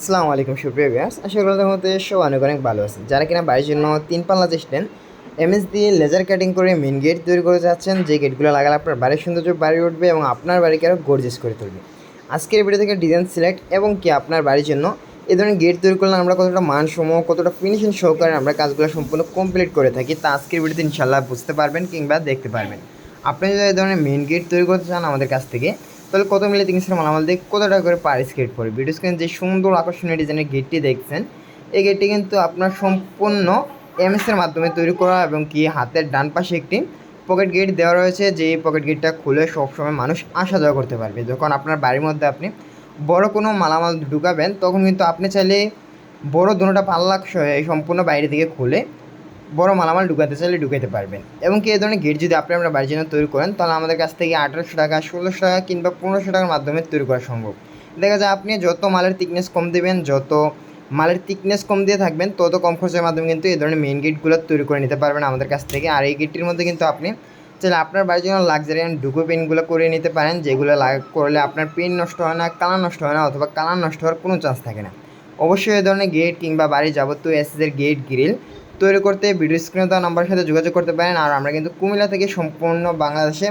আসসালামু আলাইকুম, সুপ্রিয় ভিউয়ার্স আশা করি মধ্যে সব অনেক অনেক ভালো আছেন। যারা কিনা বাড়ির জন্য তিন পাল্লা চেষ্টেন এমএস দিয়ে লেজার কাটিং করে মেন গেট তৈরি করে যাচ্ছেন, যে গেটগুলো লাগালে আপনার বাড়ির সৌন্দর্য বাড়ি উঠবে এবং আপনার বাড়িকে আরও গর্জেস করে তুলবে। আজকের ভিডিও থেকে ডিজাইন সিলেক্ট এবং কি আপনার বাড়ির জন্য এ ধরনের গেট তৈরি করলে আমরা কতটা মানসমূহ, কতটা ফিনিশিং সহকারে আমরা কাজগুলো সম্পূর্ণ কমপ্লিট করে থাকি, তা আজকের ভিডিওতে ইনশাল্লাহ বুঝতে পারবেন কিংবা দেখতে পারবেন। আপনি যদি এই ধরনের মেন গেট তৈরি করতে চান আমাদের কাছ থেকে তাহলে কত মিলে তিন সের মালামাল দিয়ে কত টাকা করে পার স্কেট পড়ে। ভিডিও স্ক্রিন যে সুন্দর আকর্ষণীয় ডিজাইনের গেটটি দেখছেন, এই গেটটি কিন্তু আপনার সম্পূর্ণ এমএস এর মাধ্যমে তৈরি করা এবং কি হাতের ডান পাশে একটি পকেট গেট দেওয়া রয়েছে। যে পকেট গেটটা খুলে সবসময় মানুষ আসা যাওয়া করতে পারবে। যখন আপনার বাড়ির মধ্যে আপনি বড় কোনো মালামাল ঢুকাবেন, তখন কিন্তু আপনি চাইলে বড় দুটোটা পাল্লা সহ এই সম্পূর্ণ বাইরে থেকে খুলে বড় মালামাল ঢুকাতে চাইলে ঢুকাতে পারবেন। এবং কি এই ধরনের গেট যদি আপনি আমরা বাড়ির জন্য তৈরি করেন, তাহলে আমাদের কাছ থেকে আঠারোশো টাকা, ষোলোশো টাকা কিংবা পনেরোশো টাকার মাধ্যমে তৈরি করা সম্ভব। দেখা যায় আপনি যত মালের থিকনেস কম দেবেন, যত মালের থিকনেস কম দিয়ে থাকবেন, তত কম খরচের মাধ্যমে কিন্তু এই ধরনের মেন গেটগুলো তৈরি করে নিতে পারবেন আমাদের কাছ থেকে। আর এই গেটটির মধ্যে কিন্তু আপনি চাইলে আপনার বাড়ির জন্য লাক্সারিয়ান ডুকো পেনগুলো করে নিতে পারেন, যেগুলো লাগ- করলে আপনার পেন নষ্ট হয় না, কালার নষ্ট হয় না, অথবা কালার নষ্ট হওয়ার কোনো চান্স থাকে না। অবশ্যই এই ধরনের গেট কিংবা বাড়ির যাবতীয় এসএসের গেট গ্রিল তৈরি করতে ভিডিও স্ক্রিনে দেওয়া নাম্বারের সাথে যোগাযোগ করতে পারেন। আর আমরা কিন্তু কুমিল্লা থেকে সম্পূর্ণ বাংলাদেশে